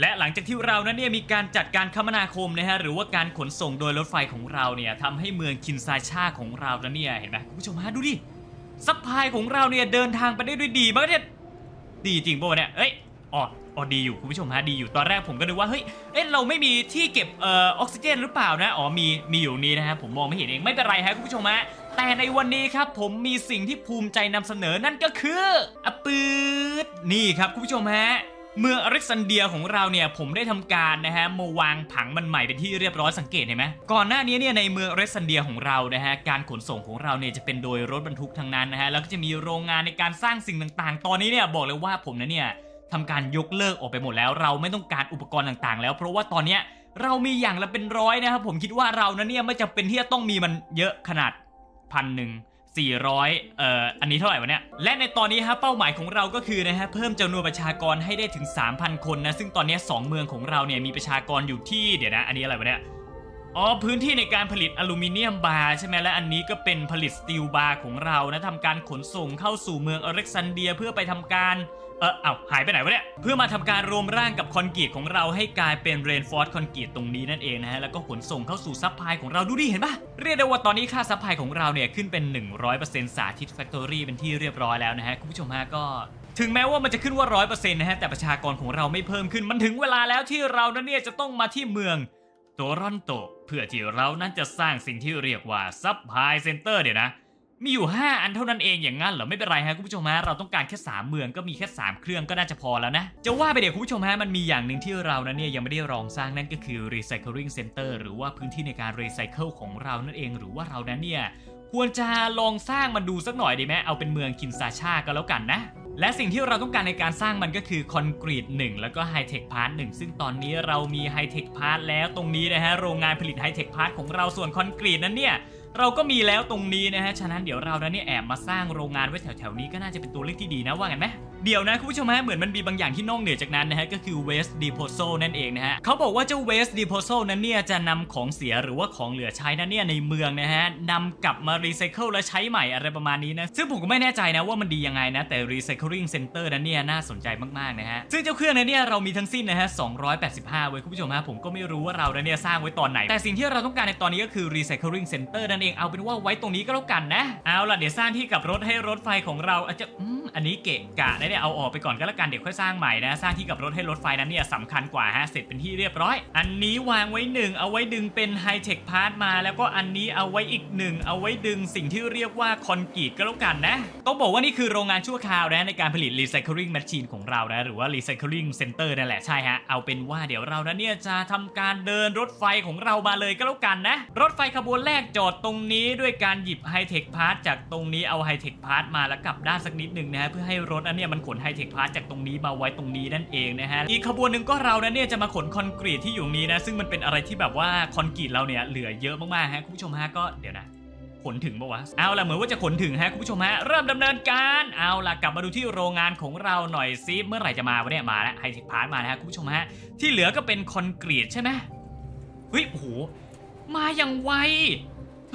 และหลังจากที่เรานั้นเนี่ยมีการจัดการคมนาคมนะฮะหรือว่าการขนส่งโดยรถไฟของเราเนี่ยทำให้เมืองคินซาชาของเรานั้นเนี่ยเห็นไหมคุณผู้ชมฮะดูดิซัพพลายของเราเนี่ยเดินทางไปได้ด้วยดีมากเนี่ยดีจริงป่ะเนี่ยเอ้ยอ๋ออ๋อดีอยู่คุณผู้ชมฮะดีอยู่ตอนแรกผมก็นึกว่าเฮ้ยเอ๊ะเราไม่มีที่เก็บเอ่อออกซิเจนหรือเปล่านะอ๋อมีมีอยู่นี้นะฮะผมมองไม่เห็นเองไม่เป็นไรฮะคุณผู้ชมฮะแต่ในวันนี้ครับผมมีสิ่งที่ภูมิใจนำเสนอนั่นก็คืออปืดนี่ครับคุณผู้ชมฮะ เมืองอเล็กซานเดียของเราเนี่ยผมได้ทำการนะฮะมาวางผังมันใหม่เป็นที่เรียบร้อยสังเกตเห็นไหมก่อนหน้านี้เนี่ยในเมืองอเล็กซานเดียของเรานะฮะการขนส่งของเราเนี่ยจะเป็นโดยรถบรรทุกทั้งนั้นนะฮะแล้วก็จะมีโรงงานในการสร้างสิ่งต่างๆ ตอนนี้เนี่ยบอกเลยว่าผมนะเนี่ยทำการยกเลิกออกไปหมดแล้ว เราไม่ต้องการอุปกรณ์ต่างๆ แล้ว เพราะว่าตอนเนี้ยเรามีอย่างละเป็นร้อยนะครับผมคิดว่าเรานะเนี่ยไม่จำเป็นที่จะต้องมีมันเยอะขนาดพันหนึ่ง 400 เอ่อ อันนี้เท่าไหร่วะเนี่ย และในตอนนี้ฮะเป้าหมายของเราก็คือนะฮะเพิ่มจำนวนประชากรให้ได้ถึง 3,000 คนนะ ซึ่งตอนนี้ 2 เมืองของเราเนี่ยมีประชากรอยู่ที่เดี๋ยวนะ อันนี้อะไรวะเนี่ย อ๋อ พื้นที่ในการผลิตอลูมิเนียมบาร์ใช่ไหมและอันนี้ก็เป็นผลิตสตีลบาร์ของเรานะทำการขนส่งเข้าสู่เมืองอเล็กซานเดียเพื่อไปทำการ เออเอาหายไปไหนวะเนี่ย เพื่อมาทำการรวมร่างกับคอนกรีตของเราให้กลายเป็นเรนฟอร์ดคอนกรีตตรงนี้นั่นเองนะฮะ แล้วก็ขนส่งเข้าสู่ซัพพลายของเราดูดิเห็นปะเรียกได้ว่าตอนนี้ค่าซัพพลายของเราเนี่ยขึ้นเป็น 100%สาธิตแฟคทอรี่เป็นที่เรียบร้อยแล้วนะฮะ คุณผู้ชมฮะก็ถึงแม้ว่ามันจะขึ้นว่า100%นะฮะ แต่ประชากรของเราไม่เพิ่มขึ้น มันถึงเวลาแล้วที่เรานั้นเนี่ยจะต้องมาที่เมืองโตรอนโต เพื่อที่เรานั้นจะสร้างสิ่งที่เรียกว่าซัพพลายเซ็นเตอร์เดี๋ยวนะ มีอยู่ 5 อันเท่านั้นเองอย่างงั้นเหรอไม่เป็นไรฮะคุณผู้ชมฮะเราต้องการแค่ 3 เมืองก็มีแค่ 3 เครื่องก็น่าจะพอแล้วนะ จะว่าไปเดี๋ยวคุณผู้ชมฮะมันมีอย่างหนึ่งที่เรานั้นเนี่ยยังไม่ได้ลองสร้างนั่นก็คือ Recycling Center หรือว่าพื้นที่ในการรีไซเคิลของเรานั่นเองหรือว่าเรานั้นเนี่ยควรจะลองสร้างมันดูสักหน่อยดีไหมเอาเป็นเมืองคินซาชาก็แล้วกันนะและสิ่งที่เราต้องการในการสร้างมันก็คือคอนกรีต1 แล้วก็ไฮเทคพาร์ทหซึ่งตอนนี้เรามีไฮเทคพาร์ทแล้วตรงนี้นะฮะโรงงานผลิตไฮเทคพาร์ทของเราส่วนคอนกรีตนั้นเนี่ย เราก็มีแล้วตรงนี้นะฮะ ฉะนั้นเดี๋ยวเรานั้นเนี่ยแอบมาสร้างโรงงานไว้แถวๆนี้ก็น่าจะเป็นตัวเลือกที่ดีนะว่ากันไหมเดี๋ยวนะคุณผู้ชมฮะเหมือนมันมีบางอย่างที่นอกเหนือจากนั้นนะฮะก็คือ waste disposal นั่นเองนะฮะเขาบอกว่าเจ้า waste disposal นั้นเนี่ยจะนำของเสียหรือว่าของเหลือใช้นั้นเนี่ยในเมืองนะฮะนำกลับมา recycle และใช้ใหม่อะไรประมาณนี้นะซึ่งผมก็ไม่แน่ใจนะว่ามันดียังไงนะแต่ recycling center นั้นเนี่ยน่าสนใจมากๆนะฮะซึ่งเจ้าเครื่องนั้นเนี่ยเรามีทั้งสิ้นนะฮะ285เว้ยคุณผู้ชมฮะผมก็ไม่รู้ว่าเรานั้นเนี่ยสร้างไว้ตอนไหน แต่สิ่งที่เราต้องการในตอนนี้ก็คือ recycling center นั่นเองเอาเป็นว่าไว้ตรงนี้ก็แล้วกันนะ เอาล่ะเดี๋ยวสร้างที่กับรถให้รถไฟของเราอาจจะอืมอันนี้เกะกะนะเนี่ยเอาออกไปก่อนก็แล้วกันเดี๋ยวค่อยสร้างใหม่นะ สร้างที่กับรถให้รถไฟนั้นเนี่ยสำคัญกว่าฮะเสร็จเป็นที่เรียบร้อย อันนี้วางไว้หนึ่งเอาไว้ดึงเป็นไฮเทคพาร์ทมา แล้วก็อันนี้เอาไว้อีกหนึ่งเอาไว้ดึงสิ่งที่เรียกว่าคอนกรีตก็แล้วกันนะต้องบอกว่านี่คือโรงงานชั่วคราวนะในการผลิต recycling machine ของเรานะหรือว่า recycling center นั่นแหละใช่ฮะเอาเป็นว่าเดี๋ยวเรานั้นเนี่ยจะทำการเดินรถไฟของเรามาเลยก็แล้วกันนะ รถไฟขบวนแรกจอดตรงนี้ด้วยการหยิบไฮเทคพาร์ทจากตรงนี้เอาไฮเทคพาร์ทมาแล้วกลับด้านสักนิดหนึ่งนะฮะเพื่อให้รถอันเนี้ยมันขนไฮเทคพาร์ทจากตรงนี้มาไว้ตรงนี้นั่นเองนะฮะอีกขบวนหนึ่งก็เรานั้นเนี่ยจะมาขนคอนกรีตที่อยู่นี้นะซึ่งมันเป็นอะไรที่แบบว่าคอนกรีตเราเนี่ยเหลือเยอะมากๆฮะคุณผู้ชมฮะก็เดี๋ยวนะขนถึงปะวะ เอาล่ะเหมือนว่าจะขนถึงฮะคุณผู้ชมฮะ เริ่มดำเนินการ เอาล่ะกลับมาดูที่โรงงานของเราหน่อยซิ เมื่อไหร่จะมาวะเนี่ย มาแล้วไฮเทคพาร์ทมาแล้วฮะคุณผู้ชมฮะ ที่เหลือก็เป็นคอนกรีตใช่ไหมเฮ้ยโอ้โห มาอย่างไว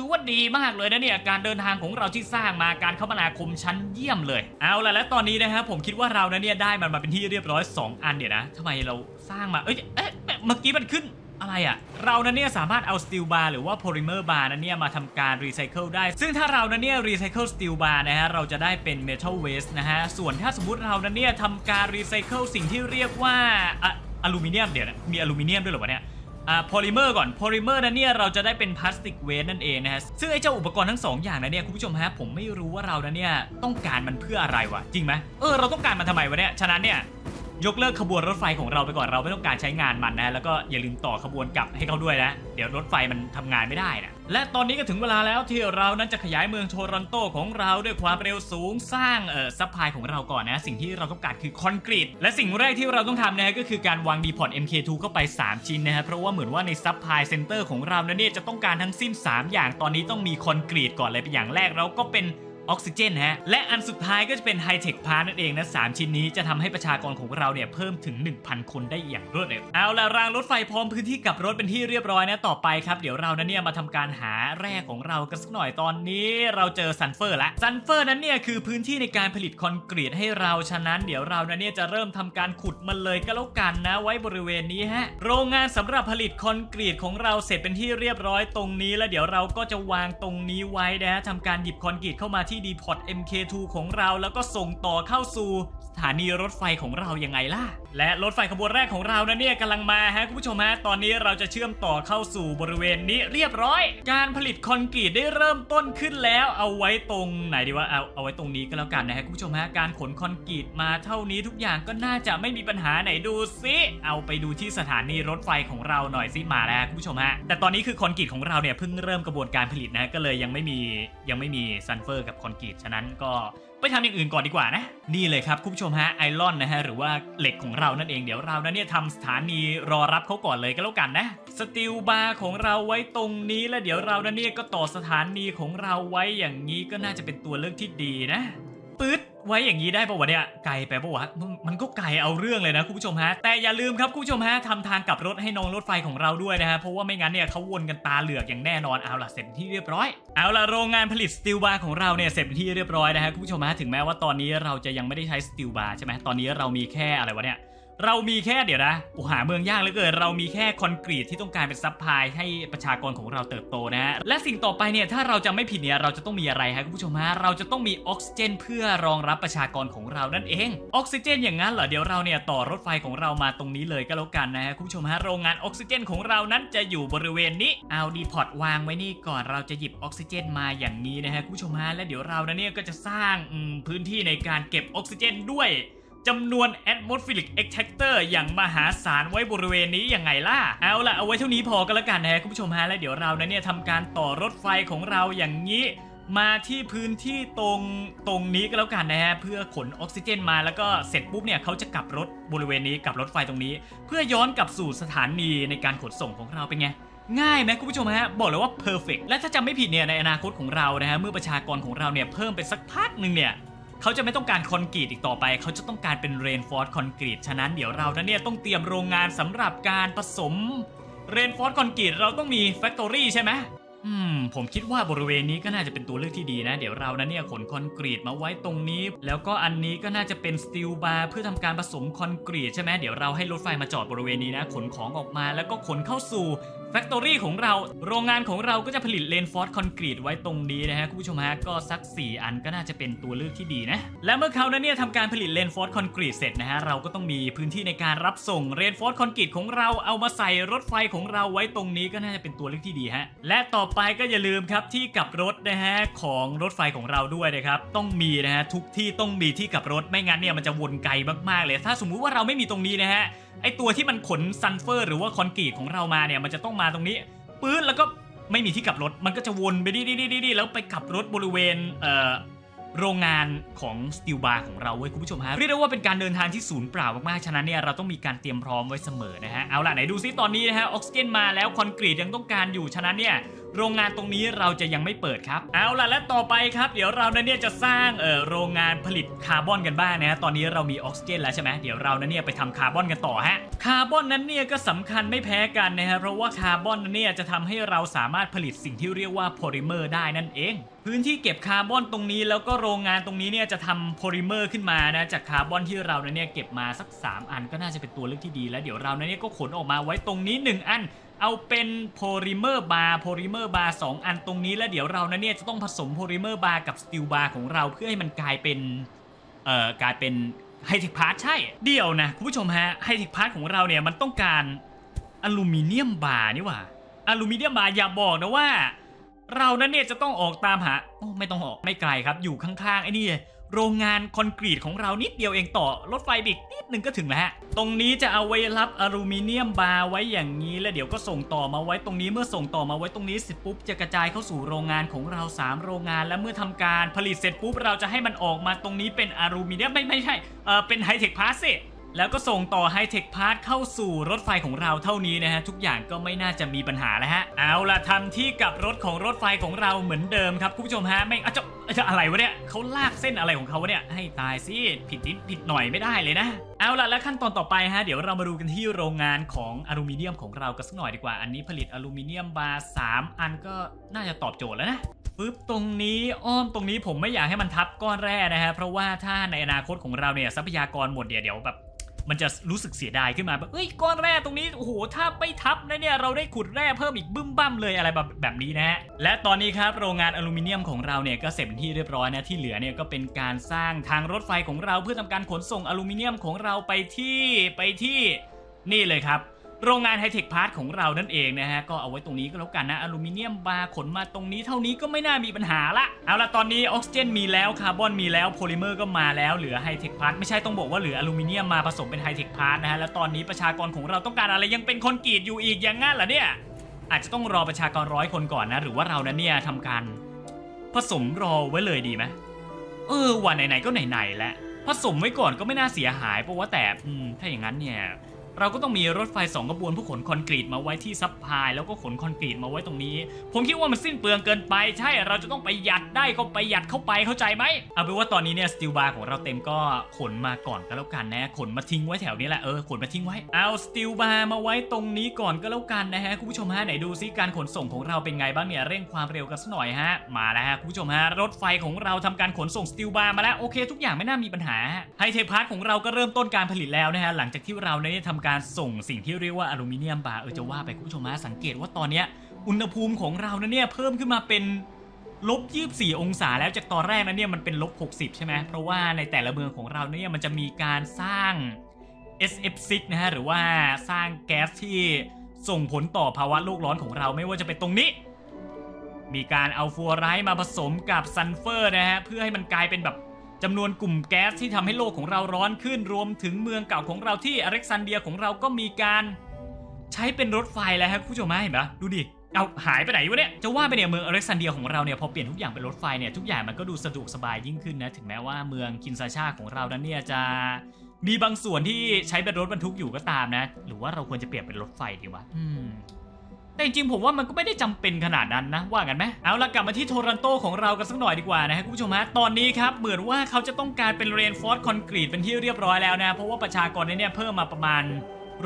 ถือว่าดีมากเลยนะเนี่ยการเดินทางของเราที่สร้างมาการคมนาคมชั้นเยี่ยมเลย เอาละและตอนนี้นะฮะผมคิดว่าเรานะเนี่ยได้มันมาเป็นที่เรียบร้อย 2 อันเนี่ยนะทำไมเราสร้างมาเอ้ยเอ๊ะเมื่อกี้มันขึ้นอะไรอะ่ะ เรานั้นเนี่ยสามารถเอาสตีลบาร์หรือว่าโพลิเมอร์บาร์นั้นเนี่ยมาทำการรีไซเคิลได้ ซึ่งถ้าเรานั้นเนี่ยรีไซเคิลสตีลบาร์นะฮะ เราจะได้เป็นเมทัลเวสนะฮะ ส่วนถ้าสมมติเรานั้นเนี่ยทำการรีไซเคิลสิ่งที่เรียกว่าอะอลูมิเนียมเดี๋ยวนะ มีอลูมิเนียมด้วยหรอวะเนี่ย อ่าโพลิเมอร์ก่อนโพลิเมอร์นั้นเนี่ยเราจะได้เป็นพลาสติกเวสนั่นเองนะฮะซึ่งไอ้เจ้าอุปกรณ์ทั้งสองอย่างนั้นเนี่ยคุณผู้ชมฮะผมไม่รู้ว่าเรานะเนี่ยต้องการมันเพื่ออะไรวะจริงไหมเออเราต้องการมันทำไมวะเนี่ยฉะนั้นเนี่ย ยกเลิกขบวนรถไฟของเราไปก่อนเราไม่ต้องการใช้งานมันนะแล้วก็อย่าลืมต่อขบวนกลับให้เขาด้วยนะเดี๋ยวรถไฟมันทำงานไม่ได้นะและตอนนี้ก็ถึงเวลาแล้วที่เรานั้นจะขยายเมืองโทรอนโตของเราด้วยความเร็วสูงสร้างเอ่อซัพพลายของเราก่อนนะ สิ่งที่เราต้องการคือคอนกรีตและสิ่งแรกที่เราต้องทำนะฮะก็คือการวางดีพอร์ต MK2 เข้าไป 3 ชิ้นนะฮะเพราะว่าเหมือนว่าในซัพพลายเซ็นเตอร์ของเรานั้นเนี่ยจะต้องการทั้งสิ้น 3 อย่างตอนนี้ต้องมีคอนกรีตก่อนเลยเป็นอย่างแรกเราก็เป็น ออกซิเจนฮะ และอันสุดท้ายก็จะเป็นไฮเทคพาร์นั่นเองนะสามชิ้นนี้จะทำให้ประชากรของเราเนี่ยเพิ่มถึง 1,000 คนได้อย่างรวดเร็ว เอาละรางรถไฟพร้อมพื้นที่กับรถเป็นที่เรียบร้อยนะต่อไปครับ เดี๋ยวเรานั้นเนี่ยมาทำการหาแร่ของเรากันสักหน่อยตอนนี้เราเจอซันเฟอร์ละซันเฟอร์นั้นเนี่ยคือพื้นที่ในการผลิตคอนกรีตให้เราฉะนั้นเดี๋ยวเรานั้นเนี่ยจะเริ่มทำการขุดมันเลยก็แล้วกันนะ ไว้บริเวณนี้ฮะโรงงานสำหรับผลิตคอนกรีตของเราเสร็จเป็นที่เรียบร้อยตรงนี้ แล้วเดี๋ยวเราก็จะวางตรงนี้ไว้นะฮะทำการหยิบคอนกรีตเข้ามาที่ดีพอต MK2 ของเราแล้วก็ส่งต่อเข้าสู่สถานีรถไฟของเรายังไงล่ะ และรถไฟขบวนแรกของเรานะเนี่ยกำลังมาฮะคุณผู้ชมฮะตอนนี้เราจะเชื่อมต่อเข้าสู่บริเวณนี้เรียบร้อย การผลิตคอนกรีตได้เริ่มต้นขึ้นแล้วเอาไว้ตรงไหนดีว่าเอาเอาไว้ตรงนี้ก็แล้วกันนะฮะคุณผู้ชมฮะการขนคอนกรีตมาเท่านี้ทุกอย่างก็น่าจะไม่มีปัญหาไหนดูซิเอาไปดูที่สถานีรถไฟของเราหน่อยสิมาแล้วคุณผู้ชมฮะแต่ตอนนี้คือคอนกรีตของเราเนี่ยเพิ่งเริ่มกระบวนการผลิตนะก็เลยยังไม่มียังไม่มีซันเฟอร์กับคอนกรีตฉะนั้นก็ไปทำอย่างอื่นก่อนดีกว่านะนี่เลยครับคุณผู้ชมฮะไอรอนนะฮะหรือว่าเหล็กของเรานั่นเองเดี๋ยวเรานั้นเนี่ยทำสถานีรอรับเขาก่อนเลยก็แล้วกันนะสตีลบาร์ของเราไว้ตรงนี้แล้วเดี๋ยวเรานั้นเนี่ยก็ต่อสถานีของเราไว้อย่างนี้ก็น่าจะเป็นตัวเลือกที่ดีนะปึ๊ดไว้อย่างนี้ได้ปะวะเนี่ยไกลไปปะวะมันก็ไกลเอาเรื่องเลยนะคุณผู้ชมฮะแต่อย่าลืมครับคุณผู้ชมฮะทำทางกลับรถให้น้องรถไฟของเราด้วยนะฮะเพราะว่าไม่งั้นเนี่ยเขาวนกันตาเหลือกอย่างแน่นอนเอาล่ะเสร็จที่เรียบร้อยเอาล่ะโรงงานผลิตสตีลบาร์ของเราเนี่ยเสร็จที่เรียบร้อยนะฮะคุณผู้ชมฮะถึงแม้ว่าตอนนี้เราจะยังไม่ได้ใช้สตีลบาร์ใช่ไหมตอนนี้เรามีแค่อะไรวะเนี่ย เรามีแค่เดี๋ยวนะโอ้หาเมืองยากเหลือเกินเรามีแค่คอนกรีตที่ต้องการเป็นซัพพลายให้ประชากรของเราเติบโตนะฮะและสิ่งต่อไปเนี่ยถ้าเราจะไม่ผิดเนี่ยเราจะต้องมีอะไรฮะคุณผู้ชมฮะเราจะต้องมีออกซิเจน เพื่อรองรับประชากรของเรานั่นเองออกซิเจน อย่างนั้นเหรอเดี๋ยวเราเนี่ยต่อรถไฟของเรามาตรงนี้เลยก็แล้วกันนะฮะคุณผู้ชมฮะโรงงานออกซิเจนของเรานั้นจะอยู่บริเวณนี้เอาดีพอตวางไว้นี่ก่อนเราจะหยิบออกซิเจนมาอย่างนี้นะฮะคุณผู้ชมฮะและเดี๋ยวเราเนี่ยก็จะสร้างพื้นที่ในการเก็บออกซิเจนด้วย จำนวน atmospheric extractor อย่างมหาศาลไว้บริเวณนี้ยังไงล่ะ เอาล่ะ เอาไว้เท่านี้พอก็แล้วกันนะฮะคุณผู้ชมฮะ แล้วเดี๋ยวเรานะเนี่ยทำการต่อรถไฟของเราอย่างนี้ มาที่พื้นที่ตรงตรงนี้ก็แล้วกันนะฮะ เพื่อขนออกซิเจนมาแล้วก็เสร็จปุ๊บเนี่ยเขาจะกลับรถบริเวณนี้กลับรถไฟตรงนี้ เพื่อย้อนกลับสู่สถานีในการขนส่งของเราเป็นไงง่ายไหมคุณผู้ชมฮะ บอกเลยว่า perfect และถ้าจำไม่ผิดเนี่ยในอนาคตของเรานะฮะเมื่อประชากรของเราเนี่ยเพิ่มไปสักพักหนึ่งเนี่ย เขาจะไม่ต้องการคอนกรีตอีกต่อไป เขาจะต้องการเป็นเรนฟอร์ c คอนกรีตฉะนั้นเดี๋ยวเราเนี่ยต้องเตรียมโรงงานสำหรับการผสมเรนฟอร์ c คอนกรีตเราต้องมีแฟคทอรี่ใช่ไหมอืมผมคิดว่าบริเวณนี้ก็น่าจะเป็นตัวเลือกที่ดีนะ เดี๋ยวเรานั้นเนี่ยขนคอนกรีตมาไว้ตรงนี้ แล้วก็อันนี้ก็น่าจะเป็นสตีลบาร์เพื่อทำการผสมคอนกรีตใช่ไหมเดี๋ยวเราให้รถไฟมาจอดบริเวณนี้นะ ขนของออกมาแล้วก็ขนเข้าสู่ แฟคทอรี่ของเราโรงงานของเราก็จะผลิตเลนฟอร์ c คอนกรีตไว้ตรงนี้นะฮะคุณผู้ชมฮะก็สัก 4 อันก็น่าจะเป็นตัวเลือกที่ดีนะ และเมื่อเขานั้นเนี่ยทำการผลิตเลนฟอร์ c คอนกรีตเสร็จนะฮะเราก็ต้องมีพื้นที่ในการรับส่งเรนฟอร์ c คอนกรีตของเราเอามาใส่รถไฟของเราไว้ตรงนี้ก็น่าจะเป็นตัวเลือกที่ดีฮะและต่อไปก็อย่าลืมครับที่กับรถนะฮะของรถไฟของเราด้วยนะครับต้องมีนะฮะทุกที่ต้องมีที่กับรถไม่งั้นเนี่ยมันจะวนไกลมากๆเลย ถ้าสมมุติว่าเราไม่มีตรงนี้นะฮะไอตัวที่มันขนซันเฟอร์ หรือว่าคอนกรีตของเรามาเนี่ยมันจะต้องมาตรงนี้ปื้นแล้วก็ไม่มีที่กลับรถ มันก็จะวนไปดีดีดีแล้วไปกลับรถบริเวณเอ่อโรงงานของสตีลบาร์ของเราเว้ยคุณผู้ชมฮะเรียกได้ว่าเป็นการเดินทางที่ศูนย์เปล่ามากๆ ฉะนั้นเนี่ยเราต้องมีการเตรียมพร้อมไว้เสมอนะฮะ เอาล่ะไหนดูซิตอนนี้นะฮะออกซิเจนมาแล้วคอนกรีตยังต้องการอยู่ ฉะนั้นเนี่ย โรงงานตรงนี้เราจะยังไม่เปิดครับ เอาล่ะและต่อไปครับ เดี๋ยวเรานั้นเนี่ยจะสร้างเอ่อโรงงานผลิตคาร์บอนกันบ้างนะตอนนี้เรามีออกซิเจนแล้วใช่ไหมเดี๋ยวเรานั้นเนี่ยไปทำคาร์บอนกันต่อฮะคาร์บอนนั้นเนี่ยก็สำคัญไม่แพ้กันนะฮะเพราะว่าคาร์บอนนั้นเนี่ยจะทำให้เราสามารถผลิตสิ่งที่เรียกว่าโพลิเมอร์ได้นั่นเองพื้นที่เก็บคาร์บอนตรงนี้แล้วก็โรงงานตรงนี้เนี่ยจะทำโพลิเมอร์ขึ้นมานะจากคาร์บอนที่เรานั้นเนี่ยเก็บมาสัก 3 อันก็น่าจะเป็นตัวเลือกที่ดี แล้วเดี๋ยวเรานั้นเนี่ยก็ขนออกมาไว้ตรงนี้ 1 อัน เอาเป็นโพลิเมอร์บาร์โพลิเมอร์บาร์สอันตรงนี้แล้วเดี๋ยวเรานั้นเนี่ยจะต้องผสมโพลิเมอร์บาร์กับสตีลบาร์ของเราเพื่อให้มันกลายเป็นเอ่อกลายเป็นไฮเทคพาร์ทใช่ เดี๋ยวนะคุณผู้ชมฮะไฮเทคพาร์ทของเราเนี่ยมันต้องการอลูมิเนียมบาร์นี่หว่าอลูมิเนียมบาร์อย่าบอกนะว่า เรานั้นเนี่ยจะต้องออกตามหาโอ้ไม่ต้องออกไม่ไกลครับอยู่ข้างๆไอ้นี่ โรงงานคอนกรีตของเรานิดเดียวเองต่อรถไฟบิกนิดนึงก็ถึงแล้วฮะ ตรงนี้จะเอาไว้รับอลูมิเนียมบาร์ไว้อย่างนี้ แล้วเดี๋ยวก็ส่งต่อมาไว้ตรงนี้เมื่อส่งต่อมาไว้ตรงนี้เสร็จปุ๊บจะกระจายเข้าสู่โรงงานของเรา 3 โรงงาน และเมื่อทำการผลิตเสร็จปุ๊บเราจะให้มันออกมาตรงนี้เป็นอลูมิเนียมไม่ไม่ใช่เออเป็นไฮเทคพาสสิ แล้วก็ส่งต่อไฮเทคพาร์ทเข้าสู่รถไฟของเราเท่านี้นะฮะ ทุกอย่างก็ไม่น่าจะมีปัญหาแล้วฮะ เอาล่ะทำที่กับรถของรถไฟของเราเหมือนเดิมครับคุณผู้ชมฮะไม่อะจะจะอะไรวะเนี่ยเขาลากเส้นอะไรของเขาเนี่ยให้ตายสิผิดนิดผิดหน่อยไม่ได้เลยนะ เอาล่ะและขั้นตอนต่อไปฮะเดี๋ยวเรามาดูกันที่โรงงานของอลูมิเนียมของเรากันสักหน่อยดีกว่าอันนี้ผลิตอลูมิเนียมบาร์สามอันก็น่าจะตอบโจทย์แล้วนะปึ๊บตรงนี้อ้อมตรงนี้ผมไม่อยากให้มันทับก้อนแร่นะฮะเพราะว่าถ้าในอนาคตของเราเนี่ยทรัพยากรหมดเดี๋ยวเดี๋ยวแบบ มันจะรู้สึกเสียดายขึ้นมาแบบเอ้ยก้อนแร่ตรงนี้โอ้โหถ้าไม่ทับนะเนี่ยเราได้ขุดแร่เพิ่มอีกบึ้มบั้มเลยอะไรแบบแบบนี้นะฮะและตอนนี้ครับโรงงานอลูมิเนียมของเราเนี่ยก็เสร็จเป็นที่เรียบร้อยนะที่เหลือเนี่ยก็เป็นการสร้างทางรถไฟของเราเพื่อทำการขนส่งอลูมิเนียมของเราไปที่ไปที่นี่เลยครับ โรงงานไฮเทคพาร์ทของเรานั่นเองนะฮะ ก็เอาไว้ตรงนี้ก็แล้วกันนะ อลูมิเนียมบาร์ขนมาตรงนี้เท่านี้ก็ไม่น่ามีปัญหาละ เอาละตอนนี้ออกซิเจนมีแล้วคาร์บอนมีแล้วโพลิเมอร์ก็มาแล้วเหลือไฮเทคพาร์ทไม่ใช่ต้องบอกว่าเหลืออลูมิเนียมมาผสมเป็นไฮเทคพาร์ทนะฮะ แล้วตอนนี้ประชากรของเราต้องการอะไรยังเป็นคนกรีตอยู่อีกอย่างงั้นเหรอเนี่ย อาจจะต้องรอประชากรร้อยคนก่อนนะ หรือว่าเรานั้นเนี่ยทำการผสมรอไว้เลยดีไหมเออวันไหนๆก็ไหนๆแล้วผสมไว้ก่อนก็ไม่น่าเสียหายเพราะว่าแต่ถ้าอย่างนั้นเนี่ย เราก็ต้องมีรถไฟสองขบวนเพื่อขนคอนกรีตมาไว้ที่ซับพลายแล้วก็ขนคอนกรีตมาไว้ตรงนี้ ผมคิดว่ามันสิ้นเปลืองเกินไป ใช่เราจะต้องไปหยัดได้ก็ไปหยัดเข้าไปเข้าใจไหมเอาเป็นว่าตอนนี้เนี่ยสตีลบาร์ของเราเต็มก็ขนมาก่อนก็แล้วกันนะขนมาทิ้งไว้แถวนี้แหละเออขนมาทิ้งไว้เอาสตีลบาร์มาไว้ตรงนี้ก่อนก็แล้วกันนะฮะคุณผู้ชมฮะไหนดูซิการขนส่งของเราเป็นไงบ้างเนี่ยเร่งความเร็วกันสักหน่อยฮะมาแล้วฮะคุณผู้ชมฮะรถไฟของเราทำการขนส่งสตีลบาร์มาแล้วโอเค ทุกอย่างไม่น่ามีปัญหาไฮเทพาร์ทของเราก็เริ่มต้นการผลิตแล้วนะฮะหลังจากที่เราเนี่ยทำการส่งสิ่งที่เรียกว่าอลูมิเนียมบาร์เออจะว่าไปคุณผู้ชมฮะสังเกตว่าตอนเนี้ยอุณหภูมิของเรานะเนี่ยเพิ่มขึ้นมาเป็นลบ24 องศาแล้วจากตอนแรกนะเนี่ยมันเป็นลบ60 ใช่ไหมเพราะว่าในแต่ละเมืองของเราเนี่ยมันจะมีการสร้าง SF6 นะฮะหรือว่าสร้างแก๊สที่ส่งผลต่อภาวะโลกร้อนของเราไม่ว่าจะเป็นตรงนี้ มีการเอาฟลูออไรด์มาผสมกับซัลเฟอร์นะฮะเพื่อให้มันกลายเป็นแบบ จำนวนกลุ่มแก๊สที่ทำให้โลกของเราร้อนขึ้นรวมถึงเมืองเก่าของเราที่อเล็กซานเดียของเราก็มีการใช้เป็นรถไฟแล้วครับคุณผู้ชมเห็นปะดูดิเอาหายไปไหนวะเนี่ยจะว่าไปเนี่ยเมืองอเล็กซานเดียของเราเนี่ยพอเปลี่ยนทุกอย่างเป็นรถไฟเนี่ยทุกอย่างมันก็ดูสะดวกสบายยิ่งขึ้นนะถึงแม้ว่าเมืองคินซาชาของเรานั้นเนี่ยจะมีบางส่วนที่ใช้เป็นรถบรรทุกอยู่ก็ตามนะ หรือว่าเราควรจะเปลี่ยนเป็นรถไฟดีวะอืม แต่จริงผมว่ามันก็ไม่ได้จำเป็นขนาดนั้นนะ ว่ากันไหมเอาละกลับมาที่โทรันโตของเรากันสักหน่อยดีกว่านะฮะคุณผู้ชมฮะตอนนี้ครับเหมือนว่าเขาจะต้องการเป็นเรนฟอร์ดคอนกรีตเป็นที่เรียบร้อยแล้วนะ เพราะว่าประชากรเนี่ยเพิ่มมาประมาณ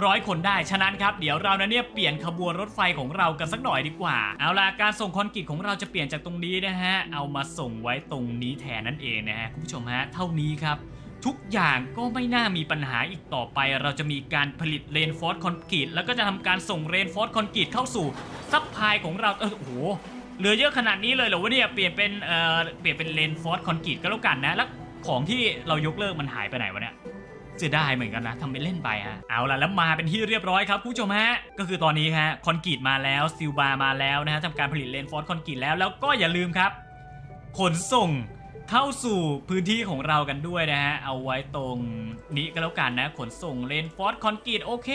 ร้อยคนได้ฉะนั้นครับเดี๋ยวเรานะเนี่ยเปลี่ยนขบวนรถไฟของเรากันสักหน่อยดีกว่า เอาล่ะการส่งคอนกรีตของเราจะเปลี่ยนจากตรงนี้นะฮะเอามาส่งไว้ตรงนี้แทนนั่นเองนะฮะคุณผู้ชมฮะเท่านี้ครับ ทุกอย่างก็ไม่น่ามีปัญหาอีกต่อไป เราจะมีการผลิตเรนฟอร์ดคอนกรีตแล้วก็จะทำการส่งเรนฟอร์ดคอนกรีตเข้าสู่ซัพพลายของเราเออโอ้โหเหลือเยอะขนาดนี้เลยเหรอวะเนี่ยเปลี่ยนเป็นเอ่อเปลี่ยนเป็นเรนฟอร์ดคอนกรีตก็แล้วกันนะแล้วของที่เรายกเลิกมันหายไปไหนวะเนี่ยเสียดายเหมือนกันนะทำเป็นเล่นไปฮะเอาล่ะแล้วมาเป็นที่เรียบร้อยครับคุณผู้ชมฮะก็คือตอนนี้ฮะคอนกรีตมาแล้วซิลบาร์มาแล้วนะฮะทำการผลิตเรนฟอร์ดคอนกรีตแล้วแล้วก็อย่าลืมครับ ขนส่ง เข้าสู่พื้นที่ของเรากันด้วยนะฮะ เอาไว้ตรงนี้ก็แล้วกันนะ ขนส่งเลนฟอร์ดคอนกรีตโอเค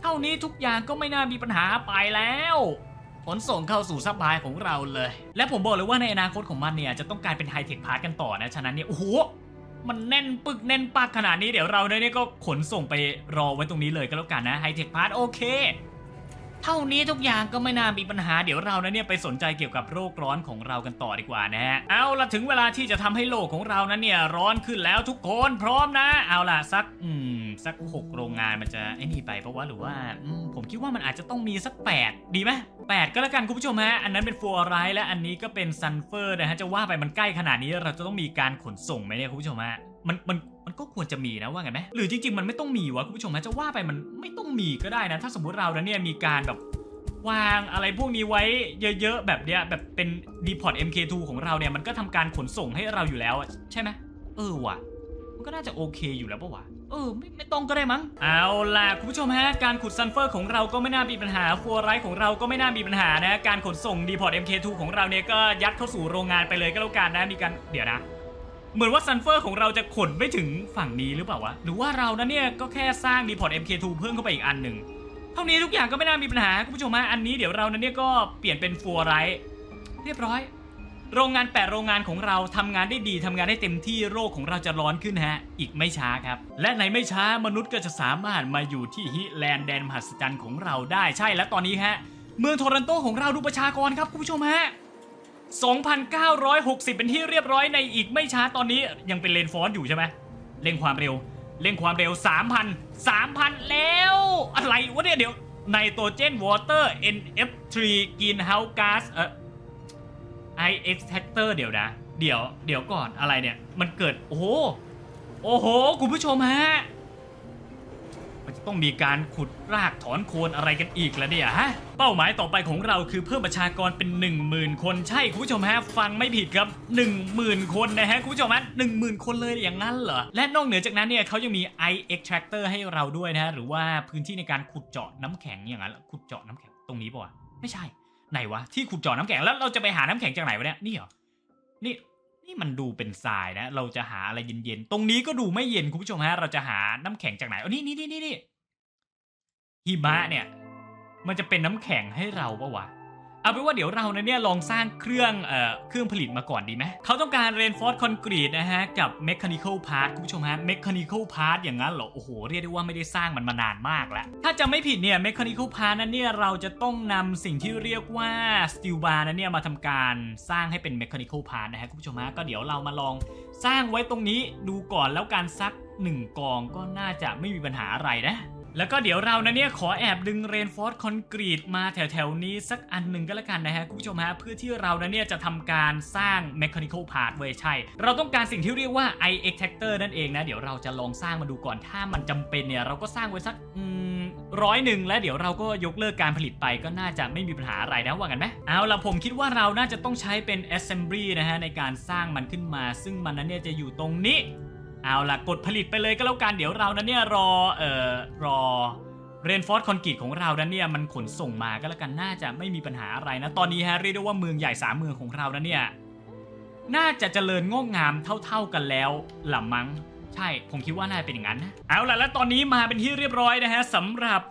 เท่านี้ทุกอย่างก็ไม่น่ามีปัญหาไปแล้วขนส่งเข้าสู่ซัพพลายของเราเลย และผมบอกเลยว่าในอนาคตของมันเนี่ยจะต้องกายเป็นไฮเทคพาร์ทกันต่อนะ ฉะนั้นเนี่ย โอ้โห มันแน่นปึกแน่นปักขนาดนี้เดี๋ยวเราเนี่ยก็ขนส่งไปรอไว้ตรงนี้เลยก็แล้วกันนะไฮเทคพาร์ทโอเค เท่านี้ทุกอย่างก็ไม่น่ามีปัญหาเดี๋ยวเรานะเนี่ยไปสนใจเกี่ยวกับโรคร้อนของเรากันต่อดีกว่านะฮะเอาละถึงเวลาที่จะทำให้โลกของเรานั้นเนี่ยร้อนขึ้นแล้วทุกคนพร้อมนะ เอาล่ะสักอืมสักหกโรงงานมันจะไอ้นี่ไปเพราะว่าหรือว่าอืมผมคิดว่ามันอาจจะต้องมีสัก 8 ดีไหมแปดก็แล้วกันคุณผู้ชมฮะอันนั้นเป็นฟลูออไรและอันนี้ก็เป็นซัลเฟอร์นะฮะจะว่าไปมันใกล้ขนาดนี้เราจะต้องมีการขนส่งไหมเนี่ยคุณผู้ชมฮะมันมัน มันก็ควรจะมีนะว่าไงไหมหรือจริง ๆ มันไม่ต้องมีวะคุณผู้ชมฮะจะว่าไปมันไม่ต้องมีก็ได้นะ ถ้าสมมติเราเนี่ยมีการแบบวางอะไรพวกนี้ไว้เยอะๆ แบบเนี้ยแบบเป็น d p o t MK2 ของเราเนี่ยมันก็ทำการขนส่งให้เราอยู่แล้วใช่ไหมเออว่ะ มันก็น่าจะโอเคอยู่แล้วปะวะเออไม่ไม่ต้องก็ได้มั้ง เอาล่ะ คุณผู้ชมฮะ การขุดซันเฟอร์ของเราก็ไม่น่ามีปัญหาฟัวไรท์ของเราก็ไม่น่ามีปัญหานะ การขนส่ง d p o t MK2 ของเราเนี่ยก็ยัดเข้าสู่โรงงานไปเลยก็แล้วกันนะมีการเดี๋ยวนะ เหมือนว่าซันเฟอร์ของเราจะขนไม่ถึงฝั่งนี้หรือเปล่าวะ หรือว่าเรานั้นเนี่ยก็แค่สร้าง d p o t MK2 เพิ่มเข้าไปอีกอันหนึ่ง เท่านี้ทุกอย่างก็ไม่น่ามีปัญหาคุณผู้ชมฮะอันนี้เดี๋ยวเรานั้นเนี่ยก็เปลี่ยนเป็นฟัวไรท์เรียบร้อย โรงงานแปดโรงงานของเราทำงานได้ดีทำงานได้เต็มที่โรคของเราจะร้อนขึ้นฮะ อีกไม่ช้าครับ และในไม่ช้ามนุษย์ก็จะสามารถมาอยู่ที่ฮิแลนด์แดนมหัศจรรย์ของเราได้ใช่และตอนนี้ฮะ เมืองโทรันโตของเราดูประชากรครับคุณผู้ชมฮะ 2,960 เป็นที่เรียบร้อยในอีกไม่ช้าตอนนี้ยังเป็นเลนฟอร์สอยู่ใช่ไหมเร่งความเร็วเร่งความเร็ว 3,000 3,000 แล้ว อะไรวะเนี่ยเดี๋ยวไนโตรเจนวอเตอร์ NF3 Greenhouse Gas เออ i extractor เดี๋ยวนะ เดี๋ยว เดี๋ยวก่อนอะไรเนี่ย มันเกิด โอ้โห โอ้โห คุณผู้ชมฮะ มันจะต้องมีการขุดรากถอนโคนอะไรกันอีกแล้วเนี่ยฮะ เป้าหมายต่อไปของเราคือเพิ่มประชากรเป็น 10,000 คนใช่คุณผู้ชมฮะฟังไม่ผิดครับ 10,000 คนนะฮะคุณผู้ชมฮะ10,000 คนเลยอย่างนั้นเหรอ และนอกเหนือจากนั้นเนี่ยเขายังมี i extractor ให้เราด้วยนะฮะหรือว่าพื้นที่ในการขุดเจาะน้ำแข็งอย่างนั้นขุดเจาะน้ำแข็งตรงนี้ป่าวะไม่ใช่ไหนวะที่ขุดเจาะน้ำแข็งแล้วเราจะไปหาน้ำแข็งจากไหนวะเนี่ยนี่เหรอนี่ นี่มันดูเป็นทรายนะ เราจะหาอะไรเย็นๆ ตรงนี้ก็ดูไม่เย็นคุณผู้ชมฮะ เราจะหาน้ำแข็งจากไหนอ๋อนี่นี่นี่นี่หิมะเนี่ย มันจะเป็นน้ำแข็งให้เราปะวะ เอาเป็นว่าเดี๋ยวเรานเนี่ยลองสร้างเครื่องเอ่อเครื่องผลิตมาก่อนดีไหมเขาต้องการ reinforced concrete นะฮะ กับ mechanical part คุณผู้ชมฮะ mechanical part อย่างนั้นเหรอ โอ้โห เรียกได้ว่าไม่ได้สร้างมันมานานมากแล้ว ถ้าจำไม่ผิดเนี่ย mechanical part นั้นเนี่ยเราจะต้องนำสิ่งที่เรียกว่า steel bar นั้นเนี่ยมาทำการสร้างให้เป็น mechanical part นะฮะคุณผู้ชมฮะ ก็เดี๋ยวเรามาลองสร้างไว้ตรงนี้ดูก่อนแล้วการซักหนึ่งกองก็น่าจะไม่มีปัญหาอะไรนะ แล้วก็เดี๋ยวเรานะเนี่ยขอแอบดึงเรนฟอร์ดคอนกรีตมาแถวๆนี้สักอันหนึ่งก็แล้วกันนะฮะคุณผู้ชมฮะเพื่อที่เรานะเนี่ยจะทำการสร้าง mechanical part เว้ยใช่ เราต้องการสิ่งที่เรียกว่า i extractor นั่นเองนะ เดี๋ยวเราจะลองสร้างมาดูก่อนถ้ามันจำเป็นเนี่ยเราก็สร้างไว้สักอืมร้อยหนึ่งแล้วเดี๋ยวเราก็ยกเลิกการผลิตไปก็น่าจะไม่มีปัญหาอะไรนะว่ากันไหมเอาละผมคิดว่าเราน่าจะต้องใช้เป็น assembly นะฮะในการสร้างมันขึ้นมา ซึ่งมันนั้นเนี่ยจะอยู่ตรงนี้ เอาล่ะกดผลิตไปเลยก็แล้วกันเดี๋ยวเรานั้นเนี่ยรอเอ่อรอเรนฟอร์ดคอนกรีตของเรานั้นเนี่ยมันขนส่งมาก็แล้วกันน่าจะไม่มีปัญหาอะไรนะ ตอนนี้ฮะเรียกได้ว่าเมืองใหญ่สามเมืองของเรานั้นเนี่ยน่าจะเจริญงอกงามเท่า ๆกันแล้วล่ะมั้ง ใช่ ผมคิดว่าน่าจะเป็นอย่างนั้นนะ เอาล่ะ แล้วตอนนี้มาเป็นที่เรียบร้อยนะฮะสำหรับ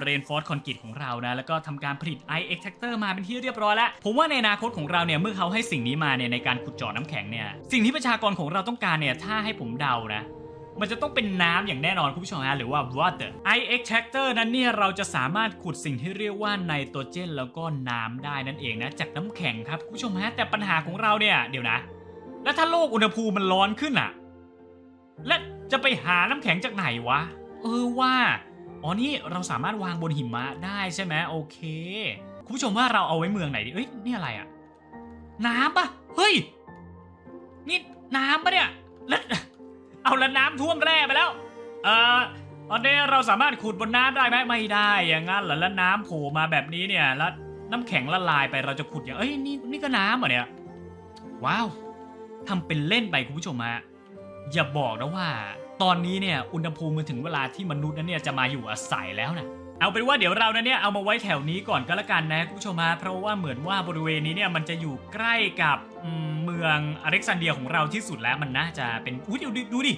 เรนฟอร์ดคอนกรีตของเรานะ แล้วก็ทำการผลิต i extractor มาเป็นที่เรียบร้อยแล้ว ผมว่าในอนาคตของเราเนี่ย เมื่อเขาให้สิ่งนี้มาเนี่ยในการขุดเจาะน้ำแข็งเนี่ย สิ่งที่ประชากรของเราต้องการเนี่ย ถ้าให้ผมเดานะมันจะต้องเป็นน้ำอย่างแน่นอนคุณผู้ชมฮะหรือว่า water i extractor นั้นเนี่ยเราจะสามารถขุดสิ่งที่เรียกว่าไนโตรเจนแล้วก็น้ำได้นั่นเองนะจากน้ำแข็งครับคุณผู้ชมฮะแต่ปัญหาของเราเนี่ยเดี๋ยวนะ แล้วถ้าโลกอุณหภูมิมันร้อนขึ้นอะ และจะไปหาน้ำแข็งจากไหนวะ เออว่า อ๋อนี่เราสามารถวางบนหิมะได้ใช่ไหมโอเค คุณผู้ชมว่าเราเอาไว้เมืองไหนดี เอ้ยนี่อะไรอะน้ำปะเฮ้ย นี่น้ำปะเนี่ยแล้วเอาล้วน้ำท่วมแร่ไปแล้ว เอ่อตอนนี้เราสามารถขุดบนน้ำได้ไหมไม่ได้อย่างงั้นเหรอแล้วน้ำโผล่มาแบบนี้เนี่ยแล้วน้ำแข็งละลายไปเราจะขุดอย่างเอ้ยนี่นี่ก็น้ำเหรอเนี่ย ว้าวทำเป็นเล่นไปคุณผู้ชมฮะ อย่าบอกนะว่า ตอนนี้เนี่ยอุณหภูมิมันถึงเวลาที่มนุษย์นั้นเนี่ยจะมาอยู่อาศัยแล้วนะเอาเป็นว่าเดี๋ยวเราเนี่ยเอามาไว้แถวนี้ก่อนก็แล้วกันนะคุณผู้ชมฮะเพราะว่าเหมือนว่าบริเวณนี้เนี่ยมันจะอยู่ใกล้กับเมืองอเล็กซานเดียของเราที่สุดแล้วมันน่าจะเป็นอุ้ยเดี๋ยวดูดูดิ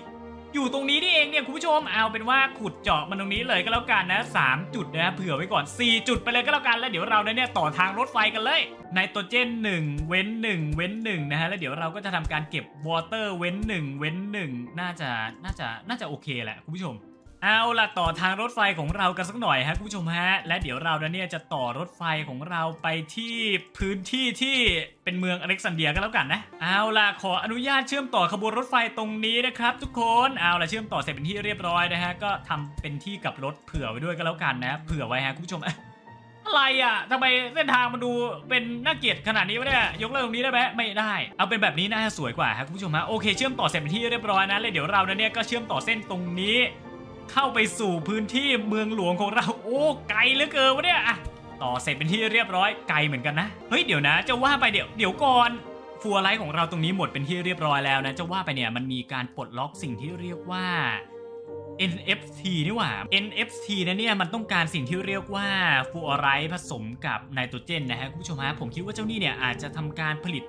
อยู่ตรงนี้นี่เองเนี่ยคุณผู้ชมเอาเป็นว่าขุดเจาะมันตรงนี้เลยก็แล้วกันนะ 3 จุดนะเผื่อไว้ก่อน 4 จุดไปเลยก็แล้วกันแล้วเดี๋ยวเราเนี่ยต่อทางรถไฟกันเลยไนโตรเจน 1 เว้น 1 เว้น1นะฮะแล้วเดี๋ยวเราก็จะทำการเก็บวอเตอร์เว้น 1 เว้น 1 น่าจะน่าจะน่าจะโอเคแหละคุณผู้ชม เอาล่ะต่อทางรถไฟของเรากันสักหน่อยฮะคุณผู้ชมฮะ และเดี๋ยวเราเนี่ยจะต่อรถไฟของเราไปที่พื้นที่ที่เป็นเมืองอเล็กซานเดียก็แล้วกันนะ เอาล่ะขออนุญาตเชื่อมต่อขบวนรถไฟตรงนี้นะครับ ทุกคนเอาล่ะเชื่อมต่อเสร็จเป็นที่เรียบร้อยนะฮะก็ทำเป็นที่กับรถเผื่อไว้ด้วยก็แล้วกันนะเผื่อไว้ฮะคุณผู้ชมอะไรอะทำไมเส้นทางมันดูเป็นน่าเกลียดขนาดนี้วะเนี่ยยกเลิกตรงนี้ได้ไหมไม่ได้ เอาเป็นแบบนี้น่าจะสวยกว่าครับคุณผู้ชมฮะโอเคเชื่อมต่อเสร็จเป็นที่เรียบร้อยนะเลยเดี๋ยวเราเนี่ยก็เชื่อมต่อเส้นตรงนี้ เข้าไปสู่พื้นที่เมืองหลวงของเราโอ้ไกลเหลือเกินวะเนี่ยอะต่อเสร็จเป็นที่เรียบร้อยไกลเหมือนกันนะเฮ้ยเดี๋ยวนะจะว่าไปเดี๋ยวเดี๋ยวก่อนฟัวไลท์ของเราตรงนี้หมดเป็นที่เรียบร้อยแล้วนะจะว่าไปเนี่ยมันมีการปลดล็อกสิ่งที่เรียกว่า NFT นี่หว่า NFT นะเนี่ยมันต้องการสิ่งที่เรียกว่าฟูออไรต์ผสมกับไนโตรเจนนะฮะคุณผู้ชมฮะผมคิดว่าเจ้านี่เนี่ยอาจจะทำการผลิต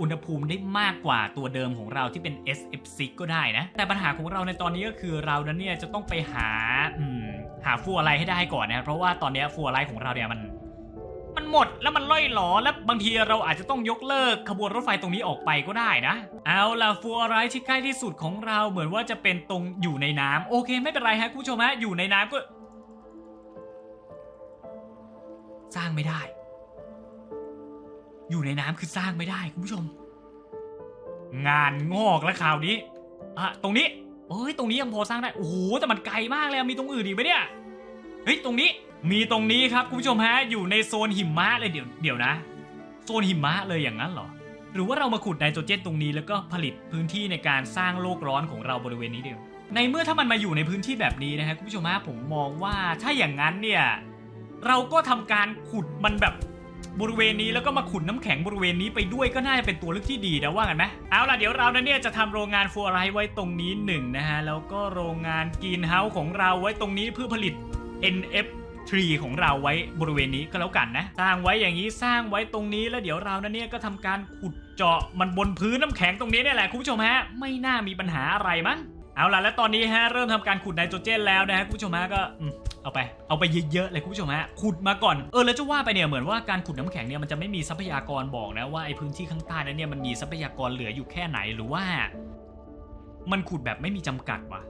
อุณหภูมิได้มากกว่าตัวเดิมของเราที่เป็น SF6 ก็ได้นะ แต่ปัญหาของเราในตอนนี้ก็คือเรานั้นเนี่ยจะต้องไปหาหาฟูอะไรให้ได้ก่อนนะเพราะว่าตอนนี้ฟูอะไรของเราเนี่ยมัน มันหมดแล้วมันล่อยหลอแล้วบางทีเราอาจจะต้องยกเลิกขบวนรถไฟตรงนี้ออกไปก็ได้นะ เอาล่ะฟูอะไรที่ใกล้ที่สุดของเราเหมือนว่าจะเป็นตรงอยู่ในน้ำโอเคไม่เป็นไรฮะคุณผู้ชมฮะอยู่ในน้ำก็ สร้างไม่ได้ อยู่ในน้ำคือสร้างไม่ได้คุณผู้ชม งานงอกแล้วคราวนี้อะตรงนี้เอ้ยตรงนี้ยังพอสร้างได้โอ้โหแต่มันไกลมากเลยมีตรงอื่นอีกไหมเนี่ยเฮ้ยตรงนี้มีตรงนี้ครับคุณผู้ชมฮะอยู่ในโซนหิมะเลยเดี๋ยวเดี๋ยวนะ โซนหิมะเลยอย่างนั้นเหรอ หรือว่าเรามาขุดไนโตรเจนตรงนี้แล้วก็ผลิตพื้นที่ในการสร้างโลกร้อนของเราบริเวณนี้เดียวในเมื่อถ้ามันมาอยู่ในพื้นที่แบบนี้นะฮะคุณผู้ชมฮะผมมองว่าถ้าอย่างนั้นเนี่ยเราก็ทำการขุดมันแบบ บริเวณนี้แล้วก็มาขุดน้ำแข็งบริเวณนี้ไปด้วยก็น่าจะเป็นตัวเลือกที่ดีนะว่ากันไหมเอาล่ะเดี๋ยวเราเนี่ยจะทำโรงงานฟัวไรไว้ตรงนี้หนึ่งนะฮะแล้วก็โรงงานกรีนเฮาส์ของเราไว้ตรงนี้เพื่อผลิต NF 3ของเราไว้บริเวณนี้ก็แล้วกันนะ สร้างไว้อย่างนี้สร้างไว้ตรงนี้แล้วเดี๋ยวเรานะเนี่ยก็ทำการขุดเจาะมันบนพื้นน้ำแข็งตรงนี้เนี่ยแหละคุณผู้ชมฮะไม่น่ามีปัญหาอะไรมั้ง เอาล่ะแล้วตอนนี้ฮะเริ่มทำการขุดไนโตรเจนแล้วนะฮะคุณผู้ชมฮะก็เอาไปเอาไปเยอะๆเลยคุณผู้ชมฮะขุดมาก่อนเออแล้วจะว่าไปเนี่ยเหมือนว่าการขุดน้ำแข็งเนี่ยมันจะไม่มีทรัพยากรบอกนะว่าไอ้พื้นที่ข้างใต้นั้นเนี่ยมันมีทรัพยากรเหลืออยู่แค่ไหนหรือว่า มันขุดแบบไม่มีจำกัดวะ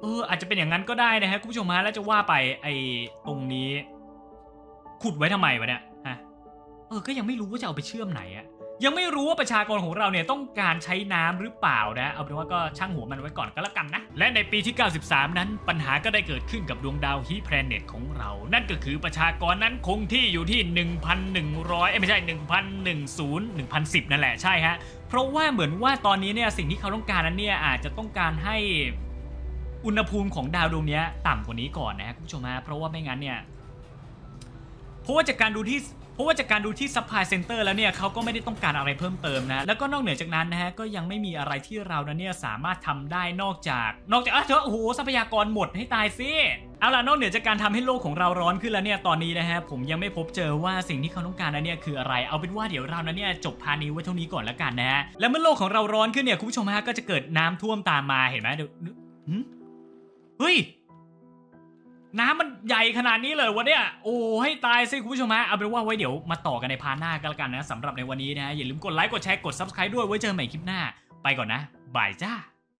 เอออาจจะเป็นอย่างนั้นก็ได้นะฮะคุณผู้ชมฮะแล้วจะว่าไปไอ้ตรงนี้ ขุดไว้ทำไมวะเนี่ยฮะเออก็ยังไม่รู้ว่าจะเอาไปเชื่อมไหนอะ ยังไม่รู้ว่าประชากรของเราเนี่ยต้องการใช้น้ำหรือเปล่านะ เอาเป็นว่าก็ช่างหัวมันไว้ก่อนก็แล้วกันนะ และในปีที่ 93 นั้น ปัญหาก็ได้เกิดขึ้นกับดวงดาวฮีแพลเน็ตของเรา นั่นก็คือประชากรนั้นคงที่อยู่ที่ 1,100เอ้ไม่ใช่ 1,10 1,010 นั่นแหละใช่ฮะ เพราะว่าเหมือนว่าตอนนี้เนี่ยสิ่งที่เขาต้องการนั้นเนี่ยอาจจะต้องการให้อุณหภูมิของดาวดวงนี้ต่ำกว่านี้ก่อนนะฮะคุณผู้ชมฮะเพราะว่าไม่งั้นเนี่ยเพราะว่าจากการดูที่ เพราะว่าจากการดูที่ supply center แล้วเนี่ยเขาก็ไม่ได้ต้องการอะไรเพิ่มเติมนะแล้วก็นอกเหนือจากนั้นนะฮะก็ยังไม่มีอะไรที่เรานั้นเนี่ยสามารถทำได้นอกจาก นอกจากอะเธอโอ้โหทรัพยากรหมดให้ตายสิเอาล่ะนอกเหนือจากการทำให้โลกของเราร้อนขึ้นแล้วเนี่ยตอนนี้นะฮะผมยังไม่พบเจอว่าสิ่งที่เขาต้องการนั้นเนี่ยคืออะไรเอาเป็นว่าเดี๋ยวเรานั้นเนี่ยจบพาร์ทนี้ไว้เท่านี้ก่อนแล้วกันนะฮะแล้วเมื่อโลกของเราร้อนขึ้นเนี่ยคุณผู้ชมฮะก็จะเกิดน้ำท่วมตามมาเห็นไหมเดี๋ยวเฮ้ย น้ำมันใหญ่ขนาดนี้เลยวะเนี่ย โอ้ให้ตายสิคุณผู้ชมฮะ เอาเป็นว่าไว้เดี๋ยวมาต่อกันในพาร์ทหน้ากันแล้วกันนะสำหรับในวันนี้นะ อย่าลืมกดไลค์ กดแชร์ กด subscribe ด้วย ไว้เจอกันใหม่คลิปหน้า ไปก่อนนะ บายจ้า